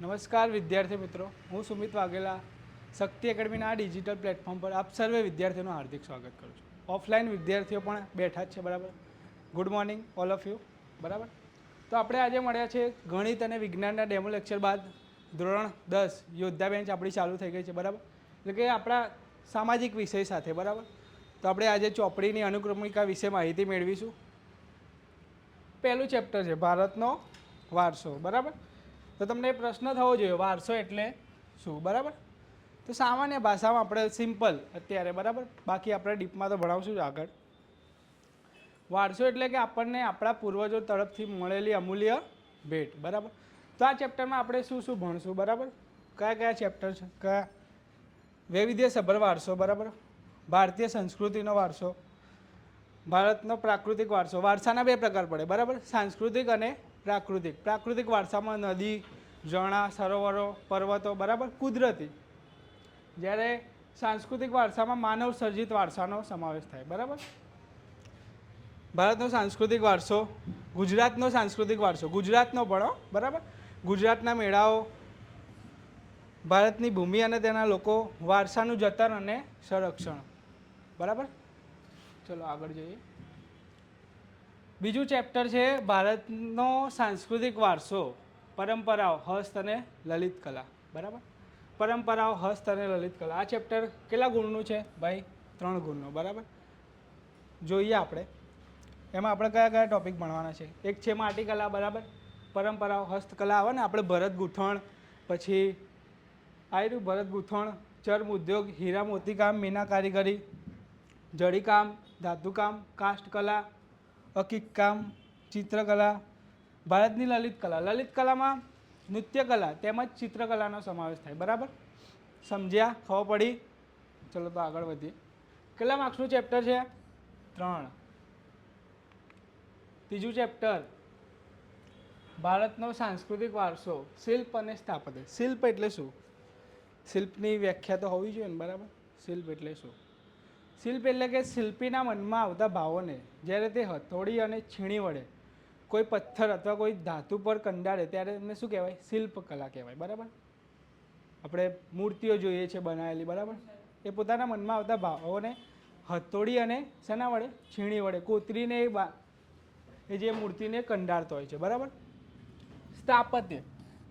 નમસ્કાર વિદ્યાર્થી મિત્રો, હું સુમિત વાઘેલા, શક્તિ એકેડમીના ડિજિટલ પ્લેટફોર્મ પર આપ સર્વે વિદ્યાર્થીઓનું હાર્દિક સ્વાગત કરું છું. ઓફલાઈન વિદ્યાર્થીઓ પણ બેઠા જ છે, બરાબર? Good morning all of you બરાબર? તો આપણે આજે મળ્યા છે ગણિત અને વિજ્ઞાનના ડેમો લેક્ચર બાદ ધોરણ દસ, યોદ્ધા બેન્ચ આપણી ચાલુ થઈ ગઈ છે, બરાબર? એટલે કે આપણા સામાજિક વિષય સાથે, બરાબર? તો આપણે આજે ચોપડીની અનુક્રમિકા વિશે માહિતી મેળવીશું. પહેલું ચેપ્ટર છે, ભારતનો વારસો, બરાબર? તો તમને પ્રશ્ન થવો જોઈએ, વારસો એટલે શું? બરાબર? તો સામાન્ય ભાષામાં આપણે સિમ્પલ અત્યારે, બરાબર? બાકી આપણે ડીપમાં તો ભણાવશું જ આગળ. વારસો એટલે કે આપણને આપણા પૂર્વજો તરફથી મળેલી અમૂલ્ય ભેટ, બરાબર? તો આ ચેપ્ટરમાં આપણે શું શું ભણશું, બરાબર? કયા કયા ચેપ્ટર છે? કયા? વૈવિધ્ય સભર વારસો, બરાબર? ભારતીય સંસ્કૃતિનો વારસો, ભારતનો પ્રાકૃતિક વારસો, વારસાના બે પ્રકાર પડે, બરાબર? સાંસ્કૃતિક અને પ્રાકૃતિક. પ્રાકૃતિક વારસામાં નદી, ઝરણા, સરોવરો, પર્વતો, બરાબર કુદરતી. જ્યારે સાંસ્કૃતિક વારસામાં માનવ સર્જિત વારસાનો સમાવેશ થાય, બરાબર? ભારતનો સાંસ્કૃતિક વારસો, ગુજરાતનો સાંસ્કૃતિક વારસો, ગુજરાતનો ભણો બરાબર? ગુજરાતના મેળાઓ, ભારતની ભૂમિ અને તેના લોકો વારસાનું જતન અને સંરક્ષણ, બરાબર? ચલો આગળ જઈએ. બીજું ચેપ્ટર છે ભારતનો સાંસ્કૃતિક વારસો, પરંપરાઓ, હસ્ત અને લલિત કલા. બરાબર? પરંપરાઓ, હસ્ત અને લલિત કલા. આ ચેપ્ટર કેટલા ગુણનું છે? ભાઈ, ત્રણ ગુણનું. બરાબર? જોઈએ આપણે. એમાં આપણે કયા કયા ટોપિક ભણવાના છે? એક છે માટીકલા, બરાબર? પરંપરાઓ હસ્તકલા આવે ને, આપણે ભરત ગૂંથણ, પછી આયરું ભરત ગૂંથણ, ચર્મ ઉદ્યોગ, હીરા મોતીકામ મીના કારીગરી જડીકામ, ધાતુકામ કાસ્ટકલા અકીકકામ ચિત્રકલા, ભારતની લલિત કલા. લલિત કલામાં નૃત્ય કલા તેમજ ચિત્રકલાનો સમાવેશ થાય. બરાબર? સમજ્યા? ખબર પડી? ચલો તો આગળ વધીએ. કેટલા માર્ક્સનું ચેપ્ટર છે? ત્રણ. ત્રીજું ચેપ્ટર. ભારતનો સાંસ્કૃતિક વારસો, શિલ્પ અને સ્થાપત્ય. શિલ્પ એટલે શું? શિલ્પની વ્યાખ્યા તો હોવી જોઈએ ને, બરાબર? શિલ્પ એટલે શું? શિલ્પ એટલે કે શિલ્પીના મનમાં આવતા ભાવોને, જ્યારે તે હથોડી અને છીણી વડે કોઈ પથ્થર અથવા કોઈ ધાતુ પર કંડાળે ત્યારે એમને શું કહેવાય? શિલ્પકલા કહેવાય. બરાબર? આપણે મૂર્તિઓ જોઈએ છે બનાવેલી, બરાબર? એ પોતાના મનમાં આવતા ભાવોને હથોડી અને શેના વડે? છીણી વડે. કોતરીને એ એ જે મૂર્તિને કંડારતો હોય છે. બરાબર? સ્થાપત્ય.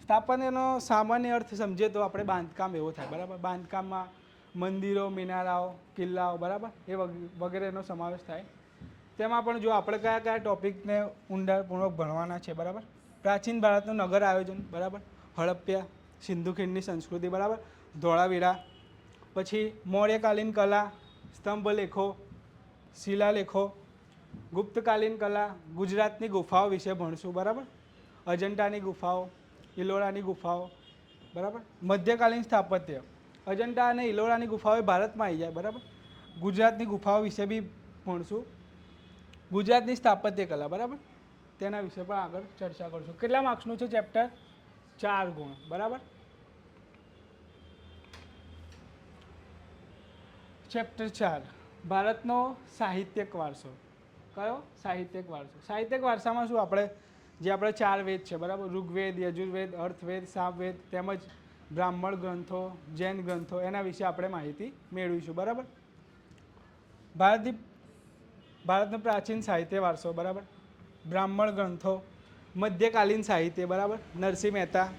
સ્થાપત્યનો સામાન્ય અર્થ સમજીએ તો આપણે બાંધકામ એવો થાય. બરાબર? બાંધકામમાં મંદિરો, મિનારાઓ, કિલ્લાઓ, બરાબર? એ વગ- વગેરેનો સમાવેશ થાય. તેમાં પણ જો આપણે કયા કયા ટોપિકને ઊંડાણપૂર્વક ભણવાના છે, બરાબર? પ્રાચીન ભારતનું નગર આયોજન, બરાબર? હડપ્યા સિંધુ ખીણની સંસ્કૃતિ, બરાબર? ધોળાવીરા, પછી મૌર્યકાલીન કલા, સ્તંભલેખો, શિલાલેખો, ગુપ્તકાલીન કલા, ગુજરાતની ગુફાઓ વિશે ભણશું, બરાબર? અજંટાની ગુફાઓ, ઇલોરાની ગુફાઓ, બરાબર? મધ્યકાલીન સ્થાપત્ય. અજંટા અને ઇલોરાની ગુફાઓ એ ભારતમાં આવી જાય, બરાબર? ગુજરાતની ગુફાઓ વિશે બી ભણશું. ગુજરાતની સ્થાપત્ય કલા, બરાબર? તેના વિશે પણ આગળ ચર્ચા કરશું. કેટલા માર્ક્સનું છે ચેપ્ટર? ચાર ગુણ, બરાબર? ચેપ્ટર ચાર, ભારતનો સાહિત્યક વારસો. કયો? સાહિત્યક વારસો. સાહિત્યક વારસામાં શું આપણે, જે આપણે ચાર વેદ છે, બરાબર? ઋગ્વેદ, યજુર્વેદ, અર્થવેદ સામવેદ તેમજ બ્રાહ્મણ ગ્રંથો, જૈન ગ્રંથો, એના વિશે આપણે માહિતી મેળવીશું, બરાબર? ભારતની ભારતનો પ્રાચીન સાહિત્ય વારસો, બરાબર? બ્રાહ્મણ ગ્રંથો, મધ્યકાલીન સાહિત્ય, બરાબર? નરસિંહ મહેતા.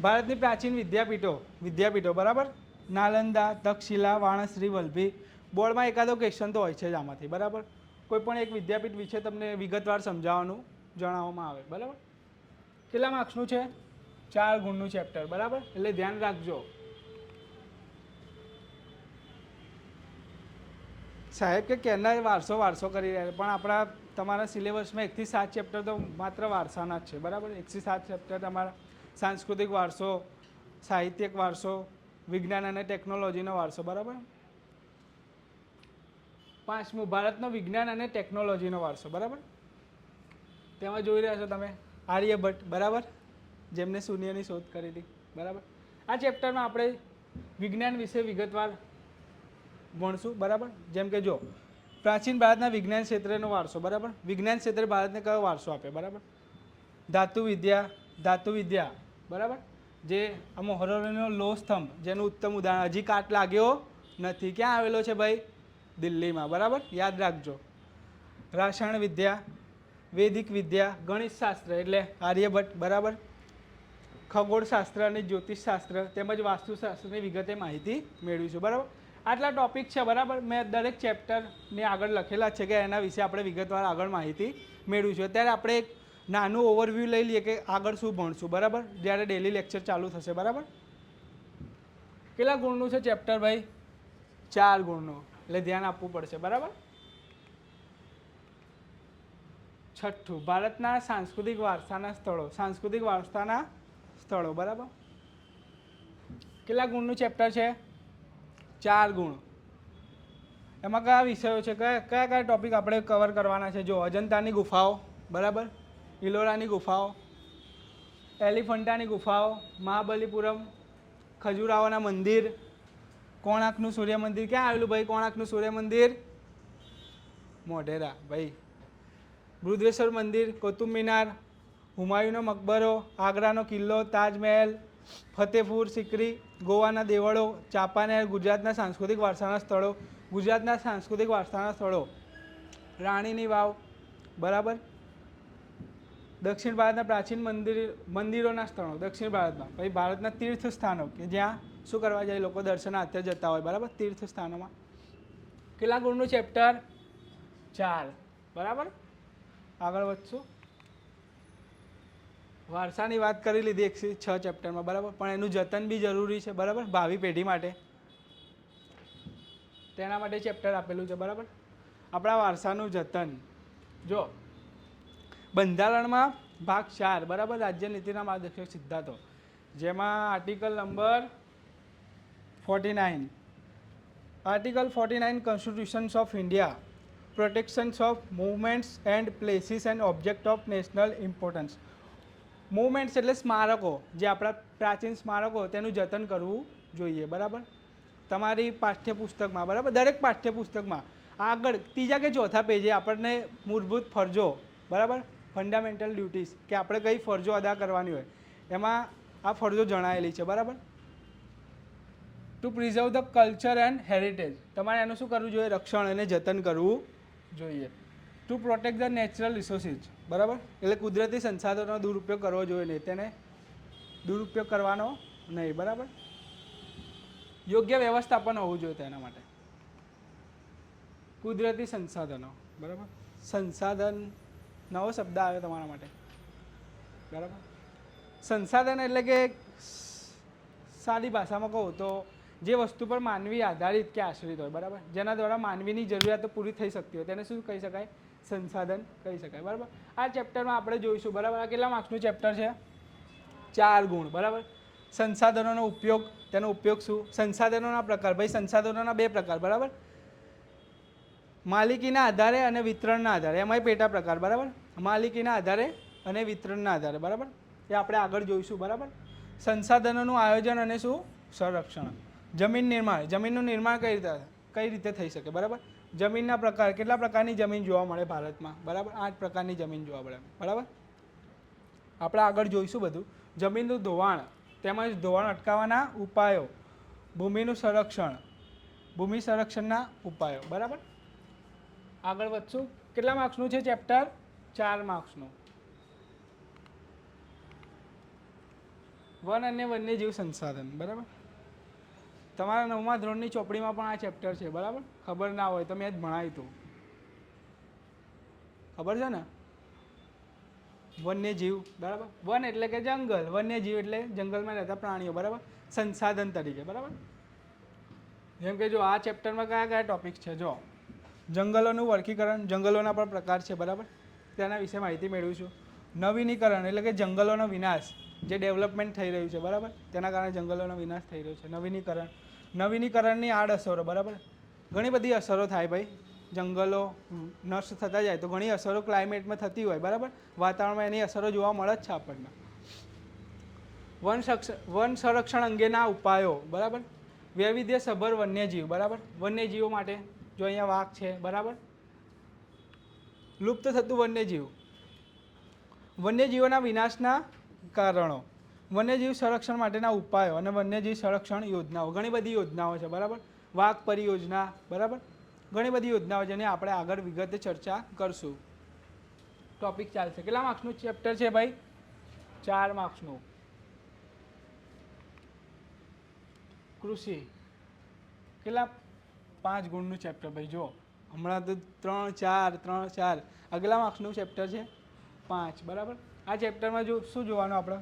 ભારતની પ્રાચીન વિદ્યાપીઠો વિદ્યાપીઠો, બરાબર? નાલંદા, તક્ષશિલા વાણસરી વલભી. બોર્ડમાં એકાદો ક્વેશ્ચન તો હોય છે જ આમાંથી, બરાબર? કોઈ પણ એક વિદ્યાપીઠ વિશે તમને વિગતવાર સમજાવવાનું જણાવવામાં આવે, બરાબર? કેટલા માર્ક્સનું છે? ચાર ગુણનું ચેપ્ટર બરાબર? એટલે ધ્યાન રાખજો. સાહેબ, કે કેરના વારસો વારસો કરી રહ્યા પણ આપણા, તમારા સિલેબસમાં એકથી સાત ચેપ્ટર તો માત્ર વારસાના જ છે, બરાબર? એકથી સાત ચેપ્ટર તમારા સાંસ્કૃતિક વારસો, સાહિત્યિક વારસો, વિજ્ઞાન અને ટેકનોલોજીનો વારસો, બરાબર? પાંચમું, ભારતનો વિજ્ઞાન અને ટેકનોલોજીનો વારસો, બરાબર? તેમાં જોઈ રહ્યા છો તમે? આર્યભટ્ટ, બરાબર? જેમને શૂન્યની શોધ કરી હતી. બરાબર? આ ચેપ્ટરમાં આપણે વિજ્ઞાન વિશે વિગતવાર ભણશું, બરાબર? જેમ કે જો, પ્રાચીન ભારતના વિજ્ઞાન ક્ષેત્રનો વારસો, બરાબર? વિજ્ઞાન ક્ષેત્રે ભારતને કયો વારસો આપે બરાબર? ધાતુ વિદ્યા ધાતુ વિદ્યા, બરાબર? જે મોહરોનો લો સ્તંભ જેનું ઉત્તમ ઉદાહરણ, હજી કાટ લાગ્યો નથી. ક્યાં આવેલો છે ભાઈ? દિલ્હીમાં, બરાબર? યાદ રાખજો. રાસાયણ વિદ્યા, વૈદિક વિદ્યા ગણિત શાસ્ત્ર એટલે આર્યભટ્ટ, બરાબર? ખગોળશાસ્ત્ર અને જ્યોતિષશાસ્ત્ર તેમજ વાસ્તુશાસ્ત્રની વિગતે માહિતી મેળવીશું, બરાબર? આટલા ટોપિક છે, બરાબર? મેં દરેક ચેપ્ટરને આગળ લખેલા છે કે એના વિશે આપણે વિગતવાર આગળ માહિતી મેળવીશું. અત્યારે આપણે એક નાનું ઓવરવ્યૂ લઈ લઈએ કે આગળ શું ભણશું, બરાબર? જ્યારે ડેલી લેક્ચર ચાલુ થશે, બરાબર? કેટલા ગુણનું છે ચેપ્ટર ભાઈ? ચાર ગુણનું. એટલે ધ્યાન આપવું પડશે, બરાબર? છઠ્ઠું, ભારતના સાંસ્કૃતિક વારસાના સ્થળો. સાંસ્કૃતિક વારસાના સ્થળો, બરાબર? કેટલા ગુણનું ચેપ્ટર છે? ચાર ગુણ. એમાં કયા વિષયો છે? કયા કયા કયા ટોપિક આપણે કવર કરવાના છે? જો અજંતાની ગુફાઓ, બરાબર? ઇલોરાની ગુફાઓ, એલિફન્ટાની ગુફાઓ, મહાબલીપુરમ ખજુરાઓના મંદિર કોણાકનું સૂર્ય મંદિર. ક્યાં આવેલું ભાઈ કોણાકનું સૂર્ય મંદિર? મોઢેરા, ભાઈ. બૃહદેશ્વર મંદિર, કુતુબ મિનાર હુમાયુનો મકબરો, આગ્રાનો કિલ્લો, તાજમહેલ ફતેપુર સિકરી, ગોવાના દેવળો, ચાંપાનેર, ગુજરાતના સાંસ્કૃતિક વારસાના સ્થળો, ગુજરાતના સાંસ્કૃતિક વારસાના સ્થળો. રાણીની વાવ, બરાબર? દક્ષિણ ભારતના પ્રાચીન મંદિર, મંદિરોના સ્થળો, દક્ષિણ ભારતમાં. પછી ભારતના તીર્થ સ્થાનો કે જ્યાં શું કરવા જાય, લોકો દર્શનાર્થે જતા હોય, બરાબર? તીર્થ સ્થાનોમાં કેટલા ગુણનું ચેપ્ટર ચાર. બરાબર? આગળ વધશું. વારસાની વાત કરી લીધી એક છ ચેપ્ટરમાં, બરાબર? પણ એનું જતન બી જરૂરી છે, બરાબર? ભાવિ પેઢી માટે. તેના માટે ચેપ્ટર આપેલું છે, બરાબર? આપણા વારસાનું જતન. જો, બંધારણમાં ભાગ ચાર, બરાબર? રાજ્ય નીતિના માર્ગદર્શક સિદ્ધાંતો. જેમાં article number forty nine. Article forty nine constitutions of India protections of movements and places and object of national importance movements એટલે સ્મારકો, જે આપણા પ્રાચીન સ્મારકો, તેનું જતન કરવું જોઈએ, બરાબર? તમારી પાઠ્યપુસ્તકમાં, બરાબર? દરેક પાઠ્યપુસ્તકમાં. આગળ, ત્રીજા કે ચોથા પેજે આપણને મૂળભૂત ફરજો, બરાબર? ફંડામેન્ટલ ડ્યુટીઝ કે આપણે કઈ ફરજો અદા કરવાની હોય, એમાં આ ફરજો જણાયેલી છે, બરાબર? To preserve the culture and heritage તમારે એનું શું કરવું જોઈએ? રક્ષણ અને જતન કરવું જોઈએ. To protect the natural resources બરાબર? એટલે કુદરતી સંસાધનોનો દુરુપયોગ કરવો જોઈએ નહીં, તેને દુરુપયોગ કરવાનો નહીં, બરાબર? યોગ્ય વ્યવસ્થાપન હોવું જોઈએ તેના માટે. કુદરતી સંસાધનો, બરાબર? સંસાધન નવો શબ્દ આવ્યો તમારા માટે, બરાબર? સંસાધન એટલે કે સાદી ભાષામાં કહું તો જે વસ્તુ પર માનવી આધારિત કે આશ્રિત હોય, બરાબર? જેના દ્વારા માનવીની જરૂરિયાતો પૂરી થઈ શકતી હોય, તેને શું કહી શકાય? સંસાધન કહી શકાય, બરાબર? આ ચેપ્ટરમાં આપણે જોઈશું, બરાબર? આ કેટલા માર્ક્સનું ચેપ્ટર છે? ચાર ગુણ, બરાબર? સંસાધનોનો ઉપયોગ, તેનો ઉપયોગ શું? સંસાધનોના પ્રકાર, ભાઈ, સંસાધનોના બે પ્રકાર, બરાબર? માલિકીના આધારે અને વિતરણના આધારે, એમાંય પેટા પ્રકાર, બરાબર? માલિકીના આધારે અને વિતરણના આધારે, બરાબર? એ આપણે આગળ જોઈશું, બરાબર? સંસાધનોનું આયોજન અને શું? સંરક્ષણ. જમીન નિર્માણ. જમીનનું નિર્માણ કઈ રીતે કઈ રીતે થઈ શકે, બરાબર? જમીનના પ્રકાર, કેટલા પ્રકારની જમીન જોવા મળે ભારતમાં? બરાબર? આઠ પ્રકારની જમીન જોવા મળે. બરાબર? આપણે આગળ જોઈશું બધું. જમીનનું ધોવાણ, તેમજ ધોવાણ અટકાવવાના ઉપાયો, ભૂમિનું સંરક્ષણ, ભૂમિ સંરક્ષણના ઉપાયો. બરાબર? આગળ વધશું. કેટલા માર્ક્સનું છે ચેપ્ટર? ચાર માર્ક્સનું. વન અને વન્યજીવ સંસાધન. બરાબર? તમારા નવમા ધોરણની ચોપડીમાં પણ આ ચેપ્ટર છે, બરાબર? ખબર ના હોય તો મેં જ ભણાવ્યું હતું. ખબર છે ને? વન્યજીવ, બરાબર? વન એટલે કે જંગલ. વન્યજીવ એટલે જંગલમાં રહેતા પ્રાણીઓ, બરાબર? સંસાધન તરીકે, બરાબર? જેમ કે જો આ ચેપ્ટરમાં કયા કયા ટોપિક છે, જો. જંગલોનું વર્ગીકરણ, જંગલોના પણ પ્રકાર છે, બરાબર? તેના વિશે માહિતી મેળવીશું નવીનીકરણ એટલે કે જંગલોનો વિનાશ, જે ડેવલપમેન્ટ થઈ રહ્યું છે, બરાબર? તેના કારણે જંગલોનો વિનાશ થઈ રહ્યો છે. નવીનીકરણ નવીનીકરણની આડઅસરો બરાબર? ઘણી બધી અસરો થાય ભાઈ. જંગલો નષ્ટ થતા જાય તો ઘણી અસરો ક્લાઇમેટમાં થતી હોય, બરાબર? વાતાવરણમાં એની અસરો જોવા મળે જ છે આપણને. વન વન સંરક્ષણ અંગેના ઉપાયો, બરાબર? વૈવિધ્યસભર વન્યજીવ, બરાબર? વન્યજીવો માટે જો અહીંયા વાઘ છે, બરાબર? લુપ્ત થતું વન્યજીવ. વન્યજીવોના વિનાશના કારણો. વન્યજીવ સંરક્ષણ માટેના ઉપાયો અને વન્યજીવ સંરક્ષણ યોજનાઓ. ઘણી બધી યોજનાઓ છે, બરાબર? વાઘ પરિયોજના, બરાબર? ઘણી બધી યોજનાઓ જેની આપણે આગળ વિગતે ચર્ચા કરશું. ટોપિક ચાલશે. કેટલા માર્ક્સનું ચેપ્ટર છે ભાઈ? ચાર માર્ક્સનું. કૃષિ. કેટલા? પાંચ ગુણનું ચેપ્ટર ભાઈ જો હમણાં તો ત્રણ, ચાર ત્રણ, ચાર. આગલા માર્ક્સનું ચેપ્ટર છે પાંચ, બરાબર? આ ચેપ્ટરમાં જો શું જોવાનું આપણે?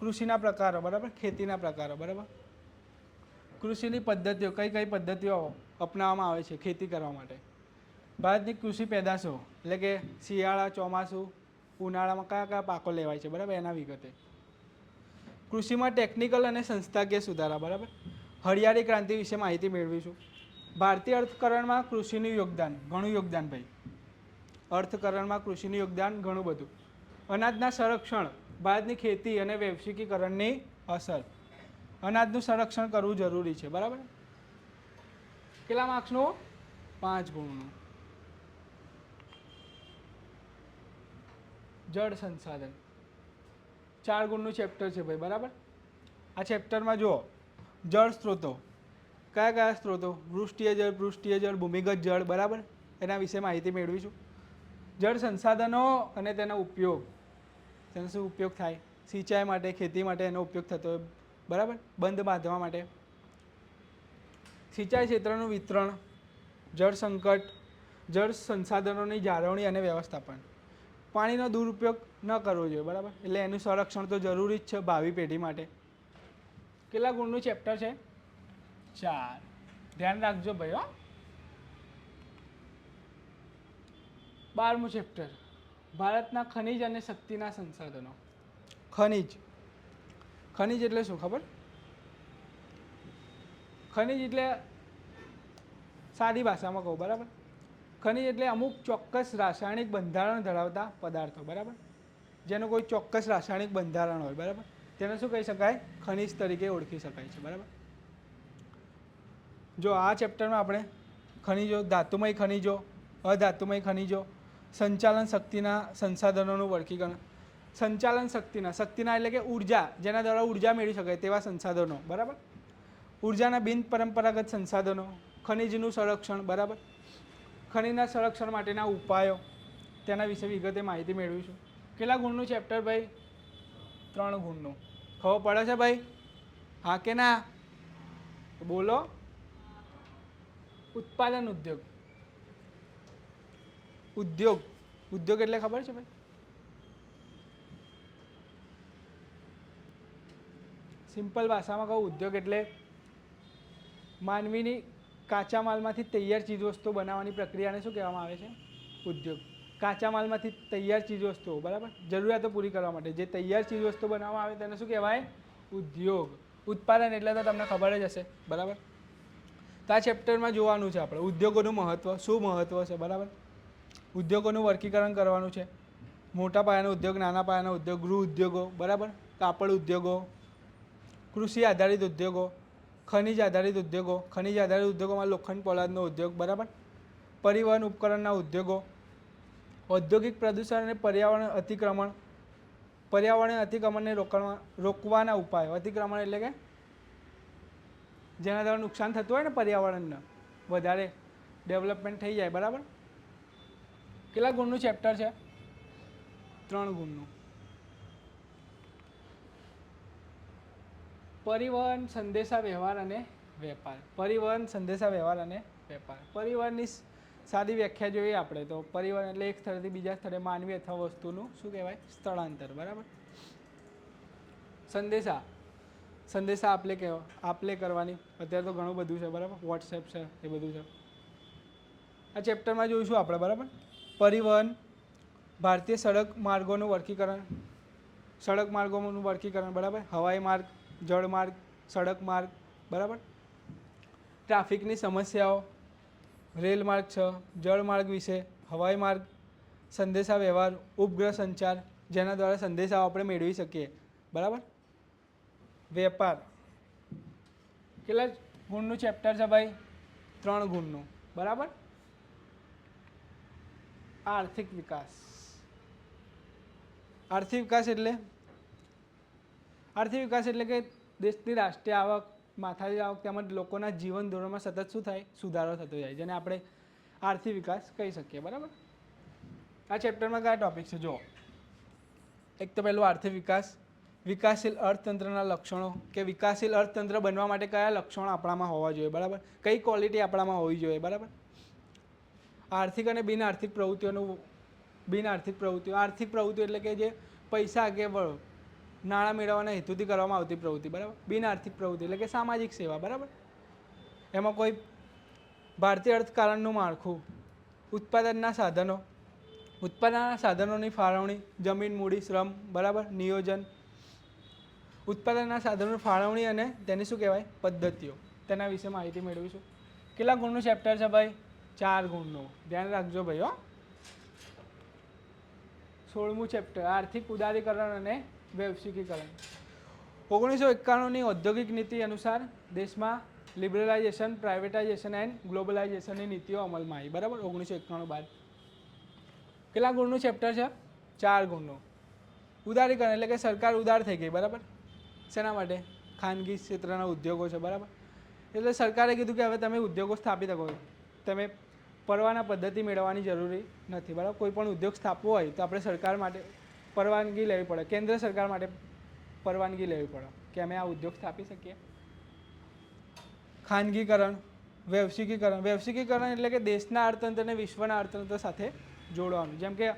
કૃષિના પ્રકારો, બરાબર? ખેતીના પ્રકારો, બરાબર? કૃષિની પદ્ધતિઓ, કઈ કઈ પદ્ધતિઓ અપનાવવામાં આવે છે ખેતી કરવા માટે? ભારતની કૃષિ પેદાશો, એટલે કે શિયાળા, ચોમાસું, ઉનાળામાં કયા કયા પાકો લેવાય છે, બરાબર? એના વિગતે. કૃષિમાં ટેકનિકલ અને સંસ્થાકીય સુધારા, બરાબર? હરિયાળી ક્રાંતિ વિશે માહિતી મેળવીશું. ભારતીય અર્થકરણમાં કૃષિનું યોગદાન, ઘણું યોગદાન, ભાઈ. અર્થકરણમાં કૃષિનું યોગદાન ઘણું બધું. અનાજના સંરક્ષણ ભારતની ખેતી અને વૈશ્વિકીકરણની અસર. અનાજનું સંરક્ષણ કરવું જરૂરી છે, બરાબર? કેટલા માર્ક્સનું? પાંચ ગુણનું. જળ સંસાધન. ચાર ગુણનું ચેપ્ટર છે ભાઈ, બરાબર? આ ચેપ્ટરમાં જુઓ, જળ સ્ત્રોતો. કયા કયા સ્ત્રોતો? વૃષ્ટિય જળ પૃષ્ઠીય જળ, ભૂમિગત જળ, બરાબર? એના વિશે માહિતી મેળવીશું. જળ સંસાધનો અને તેનો ઉપયોગ. તેનો શું ઉપયોગ થાય? સિંચાઈ માટે, ખેતી માટે એનો ઉપયોગ થતો હોય. બરાબર? બંધ બાંધવા માટે. સિંચાઈ ક્ષેત્રનું વિતરણ, જળ સંકટ, જળ સંસાધનોની જાળવણી અને વ્યવસ્થાપન. પાણીનો દુરુપયોગ ન કરવો જોઈએ, બરાબર? એટલે એનું સંરક્ષણ તો જરૂરી જ છે ભાવિ પેઢી માટે. કેટલા ગુણનું ચેપ્ટર છે? ચાર. ધ્યાન રાખજો ભાઈ, હો. બારમું ચેપ્ટર. ભારતના ખનિજ અને શક્તિના સંસાધનો. ખનિજ. ખનિજ એટલે શું ખબર? ખનિજ એટલે સાદી ભાષામાં કહું, બરાબર? ખનિજ એટલે અમુક ચોક્કસ રાસાયણિક બંધારણ ધરાવતા પદાર્થો, બરાબર? જેનું કોઈ ચોક્કસ રાસાયણિક બંધારણ હોય, બરાબર? તેને શું કહી શકાય? ખનિજ તરીકે ઓળખી શકાય છે, બરાબર? જો આ ચેપ્ટરમાં આપણે ખનિજો, ધાતુમય ખનિજો, અધાતુમય ખનિજો સંચાલન શક્તિના સંસાધનોનું વર્ગીકરણ. સંચાલન શક્તિના શક્તિના એટલે કે ઊર્જા, જેના દ્વારા ઊર્જા મેળવી શકાય તેવા સંસાધનો, બરાબર? ઉર્જાના બિન પરંપરાગત સંસાધનો, ખનિજનું સંરક્ષણ, બરાબર? ખનિજના સંરક્ષણ માટેના ઉપાયો, તેના વિશે વિગતે માહિતી મેળવીશું કેટલા ગુણનું ચેપ્ટર ભાઈ? ત્રણ ગુણનું. ખબર પડે છે ભાઈ? હા કે ના? બોલો. ઉત્પાદન ઉદ્યોગ. ઉદ્યોગ. ઉદ્યોગ એટલે ખબર છે ભાઈ? સિમ્પલ ભાષામાં કહું, ઉદ્યોગ એટલે માનવીની કાચા માલમાંથી તૈયાર ચીજવસ્તુઓ બનાવવાની પ્રક્રિયાને શું કહેવામાં આવે છે? ઉદ્યોગ. કાચા માલમાંથી તૈયાર ચીજવસ્તુઓ, બરાબર? જરૂરિયાતો પૂરી કરવા માટે. જે તૈયાર ચીજવસ્તુઓ બનાવવામાં આવે તેને શું કહેવાય? ઉદ્યોગ. ઉત્પાદન એટલે તો તમને ખબર જ હશે, બરાબર? તો આ ચેપ્ટરમાં જોવાનું છે આપણે. ઉદ્યોગોનું મહત્ત્વ શું મહત્ત્વ છે, બરાબર? ઉદ્યોગોનું વર્ગીકરણ કરવાનું છે. મોટા પાયાનો ઉદ્યોગ, નાના પાયાનો ઉદ્યોગ, ગૃહ ઉદ્યોગો, બરાબર? કાપડ ઉદ્યોગો, કૃષિ આધારિત ઉદ્યોગો, ખનિજ આધારિત ઉદ્યોગો, ખનિજ આધારિત ઉદ્યોગોમાં લોખંડ પોલાદનો ઉદ્યોગ, બરાબર? પરિવહન ઉપકરણના ઉદ્યોગો, ઔદ્યોગિક પ્રદૂષણ અને પર્યાવરણ અતિક્રમણ પર્યાવરણ અતિક્રમણને રોકવા રોકવાના ઉપાયો. અતિક્રમણ એટલે કે જેના દ્વારા નુકસાન થતું હોય ને પર્યાવરણને. વધારે ડેવલપમેન્ટ થઈ જાય, બરાબર? કેટલા ગુણનું ચેપ્ટર છે? ત્રણ ગુણનું. પરિવહન, સંદેશા, વ્યવહાર અને વેપાર. પરિવહન, સંદેશા, વ્યવહાર અને વેપાર. પરિવહનની સાદી વ્યાખ્યા જોઈએ આપણે તો. પરિવહન એટલે એક સ્થળેથી બીજા સ્થળે માનવી અથવા વસ્તુનું શું કહેવાય? સ્થળાંતર. બરાબર? સંદેશા. સંદેશા આપલે કહેવા આપલે કરવાની. અત્યારે તો ઘણું બધું છે, બરાબર? વોટ્સએપ છે, એ બધું છે. આ ચેપ્ટરમાં જોઈશું આપણે, બરાબર? પરિવહન, ભારતીય સડક માર્ગોનું વર્ગીકરણ. સડક માર્ગોનું વર્ગીકરણ, બરાબર? હવાઈ માર્ગ જળમાર્ગ સડક માર્ગ, બરાબર? ટ્રાફિકની સમસ્યાઓ, રેલ માર્ગ છ જળમાર્ગ વિશે, હવાઈ માર્ગ સંદેશા વ્યવહાર ઉપગ્રહ સંચાર, જેના દ્વારા સંદેશાઓ આપણે મેળવી શકીએ, બરાબર? વેપાર. કેટલા ગુણનું ચેપ્ટર છે ભાઈ? ત્રણ ગુણનું, બરાબર? આર્થિક વિકાસ. આર્થિક વિકાસ એટલે? આર્થિક વિકાસ એટલે કે દેશની રાષ્ટ્રીય આવક માથાની આવક તેમજ લોકોના જીવન ધોરણમાં સતત શું થાય? સુધારો થતો જાય, જેને આપણે આર્થિક વિકાસ કહી શકીએ, બરાબર? આ ચેપ્ટરમાં કયા ટોપિક છે? જુઓ. એક તો પહેલું આર્થિક વિકાસ. વિકાસશીલ અર્થતંત્રના લક્ષણો કે વિકાસશીલ અર્થતંત્ર બનવા માટે કયા લક્ષણો આપણામાં હોવા જોઈએ, બરાબર? કઈ ક્વોલિટી આપણામાં હોવી જોઈએ, બરાબર? આર્થિક અને બિન આર્થિક પ્રવૃત્તિઓનું બિન આર્થિક પ્રવૃત્તિઓ. આર્થિક પ્રવૃત્તિઓ એટલે કે જે પૈસા કે નાણાં મેળવવાના હેતુથી કરવામાં આવતી પ્રવૃત્તિ, બરાબર? બિન આર્થિક પ્રવૃત્તિ એટલે કે સામાજિક સેવા, બરાબર? એમાં કોઈ ભારતીય અર્થકારણનું માળખું, ઉત્પાદનના સાધનો, ઉત્પાદનના સાધનોની ફાળવણી, જમીન, મૂડી, શ્રમ, બરાબર? નિયોજન. ઉત્પાદનના સાધનોની ફાળવણી અને તેની શું કહેવાય? પદ્ધતિઓ. તેના વિશે માહિતી મેળવીશું. કેટલા ગુણનું ચેપ્ટર છે ભાઈ? ચાર ગુણનું. ધ્યાન રાખજો ભાઈ, હો. સોળમું ચેપ્ટર આર્થિક ઉદારીકરણ અને વૈશ્વિકીકરણ. ઓગણીસો એકાણુંની ઔદ્યોગિક નીતિ અનુસાર દેશમાં લિબરલાઇઝેશન પ્રાઇવેટાઇઝેશન એન્ડ ગ્લોબલાઇઝેશનની નીતિઓ અમલમાં આવી. બરાબર? ઓગણીસો એકાણું બાદ. કેટલા ગુણનું ચેપ્ટર છે? ચાર ગુણનું. ઉદારીકરણ એટલે કે સરકાર ઉદાર થઈ ગઈ, બરાબર? શેના માટે? ખાનગી ક્ષેત્રના ઉદ્યોગો છે, બરાબર? એટલે સરકારે કીધું કે હવે તમે ઉદ્યોગો સ્થાપી શકો તમે પરવાના પદ્ધતિ મેળવવાની જરૂરી નથી, બરાબર? કોઈ પણ ઉદ્યોગ સ્થાપવો હોય તો આપણે સરકાર માટે પરવાનગી લેવી પડે, કેન્દ્ર સરકાર માટે પરવાનગી લેવી પડે કે અમે આ ઉદ્યોગ સ્થાપી શકીએ. ખાનગીકરણ, વૈશ્વિકીકરણ વૈશ્વિકીકરણ એટલે કે દેશના અર્થતંત્રને વિશ્વના અર્થતંત્ર સાથે જોડવાનું. જેમ કે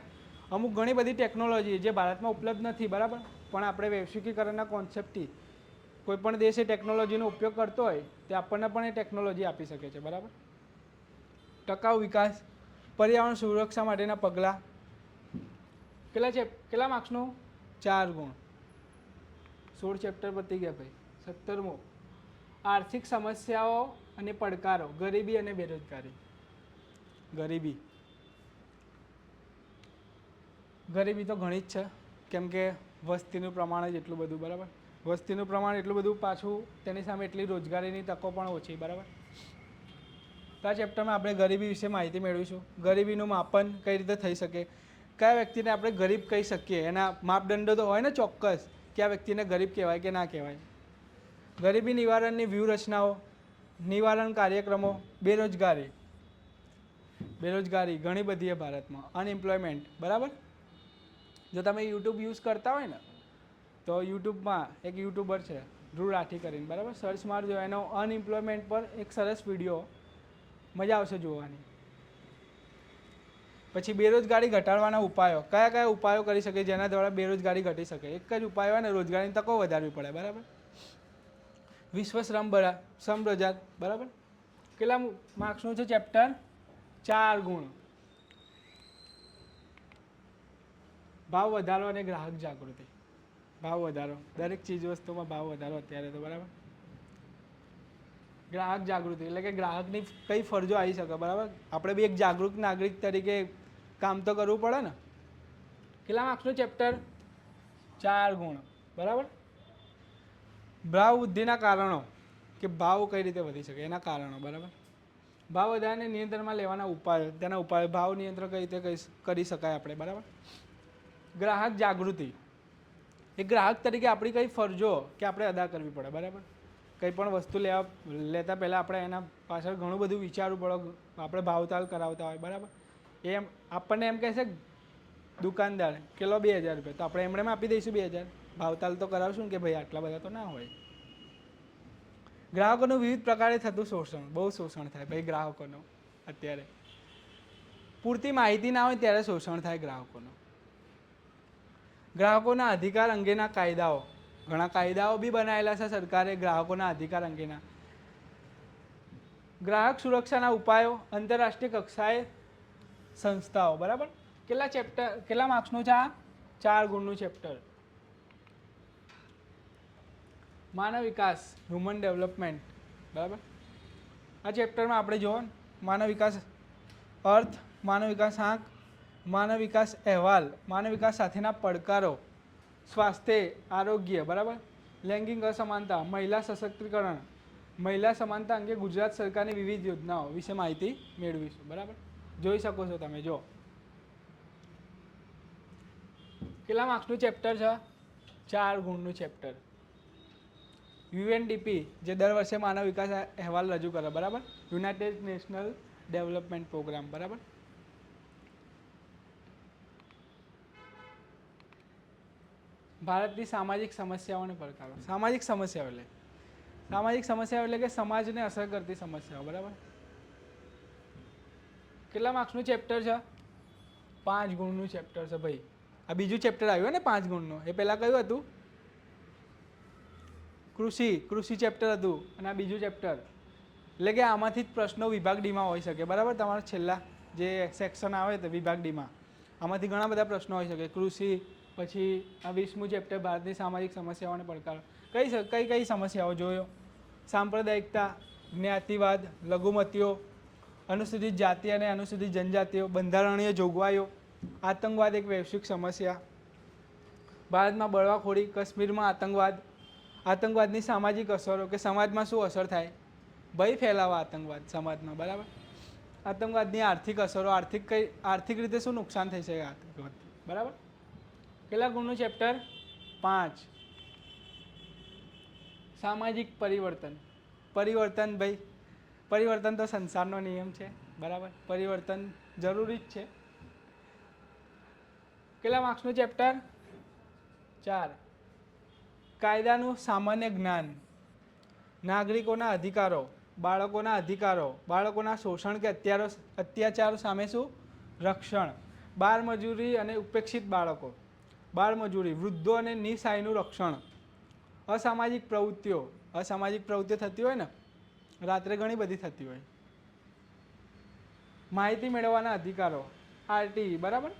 અમુક ઘણી બધી ટેકનોલોજી જે ભારતમાં ઉપલબ્ધ નથી, બરાબર? પણ આપણે વૈશ્વિકીકરણના કોન્સેપ્ટથી કોઈ પણ દેશ એ ટેકનોલોજીનો ઉપયોગ કરતો હોય તે આપણને પણ એ ટેકનોલોજી આપી શકે છે, બરાબર? ટકાઉ વિકાસ, પર્યાવરણ સુરક્ષા માટેના પગલાં. કેટલા છે કેટલા માર્ક્સનું? ચાર ગુણ. સોળ ચેપ્ટર પતી ગયા ભાઈ. સત્તરમો આર્થિક સમસ્યાઓ અને પડકારો, ગરીબી અને બેરોજગારી. ગરીબી. ગરીબી તો ઘણી જ છે. કેમ કે વસ્તીનું પ્રમાણ જ એટલું બધું, બરાબર? વસ્તીનું પ્રમાણ એટલું બધું પાછું તેની સામે એટલી રોજગારીની તકો પણ ઓછી, બરાબર? તો આ ચેપ્ટરમાં આપણે ગરીબી વિશે માહિતી મેળવીશું. ગરીબીનું માપન કઈ રીતે થઈ શકે? કયા વ્યક્તિને આપણે ગરીબ કહી શકીએ? એના માપદંડો તો હોય ને ચોક્કસ કે આ વ્યક્તિને ગરીબ કહેવાય કે ના કહેવાય. ગરીબી નિવારણની વ્યૂહરચનાઓ, નિવારણ કાર્યક્રમો, બેરોજગારી. બેરોજગારી ઘણી બધી છે ભારતમાં. અનએમ્પ્લોયમેન્ટ બરાબર? જો તમે યુટ્યુબ યુઝ કરતા હોય ને, તો યુટ્યુબમાં એક યુટ્યુબર છે, ધ્રુવ રાઠી કરીને, બરાબર? સર્ચ મારજો, એનો અનએમ્પ્લોયમેન્ટ પર એક સરસ વીડિયો મજા આવશે જોવાની. પછી બેરોજગારી ઘટાડવાના ઉપાયો. કયા કયા ઉપાયો કરી શકે જેના દ્વારા બેરોજગારી ઘટી શકે? એક જ ઉપાય હોય ને, રોજગારીની તકો વધારવી પડે, બરાબર? વિશ્વ શ્રમ બરા, શ્રમ બજાર, બરાબર? કેટલા માર્ક્સનું છે ચેપ્ટર ચાર ગુણ. ભાવ વધારો અને ગ્રાહક જાગૃતિ. ભાવ વધારો. દરેક ચીજ વસ્તુમાં ભાવ વધારો અત્યારે તો, બરાબર? ગ્રાહક જાગૃતિ એટલે કે ગ્રાહકની કઈ ફરજો આવી શકે બરાબર? આપણે બી એક જાગૃત નાગરિક તરીકે કામ તો કરવું પડે ને. કેટલા માર્ક્સનું ચેપ્ટર? ચાર ગુણ બરાબર? ભાવ વૃદ્ધિના કારણો કે ભાવ કઈ રીતે વધી શકે એના કારણો બરાબર? ભાવ વધારાને નિયંત્રણમાં લેવાના ઉપાયો તેના ઉપાયો ભાવ નિયંત્રણ કઈ રીતે કરી- કરી શકાય આપણે બરાબર? ગ્રાહક જાગૃતિ એ ગ્રાહક તરીકે આપણી કઈ ફરજો કે આપણે અદા કરવી પડે બરાબર? કંઈ પણ વસ્તુ લેવા, લેતા પહેલાં આપણે એના પાછળ ઘણું બધું વિચારવું પડે, આપણે ભાવતાલ કરાવતા હોય, બરાબર? એમ, આપણને એમ કહેશે દુકાનદાર કિલો બે હજાર રૂપિયા. તો આપણે એમણે આપી દઈશું બે હજાર. ભાવતાલ તો કરાવશું કે ભાઈ આટલા બધા તો ના હોય. ગ્રાહકોનું વિવિધ પ્રકારે થતું શોષણ, બહુ શોષણ થાય ભાઈ ગ્રાહકોનું, અત્યારે. પૂરતી માહિતી ના હોય ત્યારે શોષણ થાય ગ્રાહકોનું. ગ્રાહકોના અધિકાર અંગેના કાયદાઓ ઘણા કાયદાઓ બી બનાવેલા છે સરકારે ગ્રાહકોના અધિકાર અંગેના. ગ્રાહક સુરક્ષાના ઉપાયો, આંતરરાષ્ટ્રીય કક્ષાએ સંસ્થાઓ, બરાબર? કેટલા ચેપ્ટર કેટલા માર્ક્સનું છે આ? ચાર ગુણનું ચેપ્ટર માનવ વિકાસ હ્યુમન ડેવલપમેન્ટ બરાબર? આ ચેપ્ટરમાં આપણે જોવો માનવ વિકાસ અર્થ, માનવ વિકાસ આંક, માનવ વિકાસ અહેવાલ, માનવ વિકાસ સાથેના પડકારો સ્વાસ્થ્ય, આરોગ્ય, બરાબર? લૈંગિક અસમાનતા, મહિલા સશક્તિકરણ. મહિલા સમાનતા અંગે ગુજરાત સરકારની વિવિધ યોજનાઓ વિશે માહિતી મેળવીશું, બરાબર? જોઈ શકો છો તમે, જો. કેટલા માર્ક્સનું ચેપ્ટર છે? ચાર ગુણનું ચેપ્ટર. યુએનડીપી, જે દર વર્ષે માનવ વિકાસ અહેવાલ રજૂ કરે, બરાબર? યુનાઇટેડ નેશનલ ડેવલપમેન્ટ પ્રોગ્રામ, બરાબર? ભારતની સામાજિક સમસ્યાઓને પડકારો. સામાજિક સમસ્યાઓ એટલે? સામાજિક સમસ્યાઓ એટલે કે સમાજને અસર કરતી સમસ્યાઓ, બરાબર? કેટલા માર્ક્સનું ચેપ્ટર છે? પાંચ ગુણનું ચેપ્ટર છે ભાઈ. આ બીજું ચેપ્ટર આવ્યું ને પાંચ ગુણનું. એ પહેલાં કયું હતું? કૃષિ. કૃષિ ચેપ્ટર હતું. અને આ બીજું ચેપ્ટર. એટલે કે આમાંથી જ પ્રશ્નો વિભાગ ડીમાં હોઈ શકે. બરાબર? તમારા છેલ્લા જે સેક્શન આવે તે વિભાગ ડીમાં. આમાંથી ઘણા બધા પ્રશ્નો હોઈ શકે. કૃષિ પછી આ વીસમું ચેપ્ટર ભારતની સામાજિક સમસ્યાઓને પડકારો. કઈ કઈ કઈ સમસ્યાઓ જોયો? સાંપ્રદાયિકતા, જ્ઞાતિવાદ, લઘુમતીઓ, અનુસૂચિત જાતિ અને અનુસૂચિત જનજાતિઓ, બંધારણીય જોગવાઈઓ, આતંકવાદ એક વૈશ્વિક સમસ્યા. ભારતમાં બળવાખોરી, કાશ્મીરમાં આતંકવાદ, આતંકવાદની સામાજિક અસરો કે સમાજમાં શું અસર થાય? ભય ફેલાવા આતંકવાદ સમાજમાં, બરાબર? આતંકવાદની આર્થિક અસરો, આર્થિક કઈ, આર્થિક રીતે શું નુકસાન થઈ શકે આતંકવાદથી, બરાબર? કેટલા ગુણનું ચેપ્ટર પાંચ. સામાજિક પરિવર્તન. પરિવર્તન ભાઈ, પરિવર્તન તો સંસારનો નિયમ છે, બરાબર? પરિવર્તન જરૂરી જ છે. કેટલા માર્ક્સનું ચેપ્ટર ચાર. કાયદાનું સામાન્ય જ્ઞાન. નાગરિકોના અધિકારો, બાળકોના અધિકારો, બાળકોના શોષણ કે અત્યારો, અત્યાચારો સામે શું? રક્ષણ. બાળ મજૂરી અને ઉપેક્ષિત બાળકો. બાળ મજૂરી વૃદ્ધો અને નિસાયનું રક્ષણ. અસામાજિક પ્રવૃત્તિઓ અસામાજિક પ્રવૃત્તિઓ થતી હોય ને, રાત્રે ઘણી બધી થતી હોય. માહિતી મેળવવાના અધિકારો આરટીઈ બરાબર?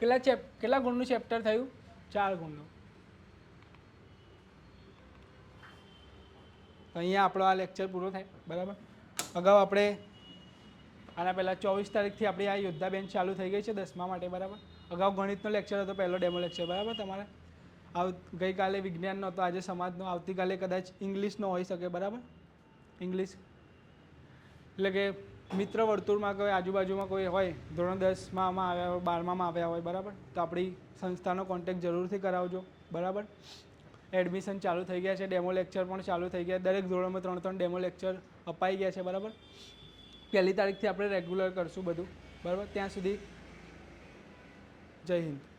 કેટલા ચેપ, કેટલા ગુણનું ચેપ્ટર થયું? ચાર ગુણનું. અહીંયા આપણો આ લેક્ચર પૂરો થાય, બરાબર? અગાઉ આપણે, આના પહેલાં ચોવીસ તારીખથી આપણી આ યોદ્ધા બેન્ચ ચાલુ થઈ ગઈ છે દસમા માટે, બરાબર? અગાઉ ગણિતનો લેક્ચર હતો, પહેલો ડેમો લેક્ચર બરાબર તમારે? આવ, ગઈકાલે વિજ્ઞાનનો હતો આજે સમાજનો, આવતીકાલે કદાચ ઇંગ્લિશનો હોઈ શકે, બરાબર? ઇંગ્લિશ એટલે કે મિત્ર વર્તુળમાં કોઈ આજુબાજુમાં કોઈ હોય, ધોરણ દસમાં આવ્યા હોય, બારમામાં આવ્યા હોય, બરાબર? તો આપણી સંસ્થાનો કોન્ટેક્ટ જરૂરથી કરાવજો, બરાબર? એડમિશન ચાલુ થઈ ગયા છે ડેમો લેક્ચર પણ ચાલુ થઈ ગયા, દરેક ધોરણમાં ત્રણ ત્રણ ડેમો લેક્ચર અપાઈ ગયા છે, બરાબર? પહેલી તારીખથી આપણે રેગ્યુલર કરશું બધું, બરાબર? ત્યાં સુધી જય હિન્દ.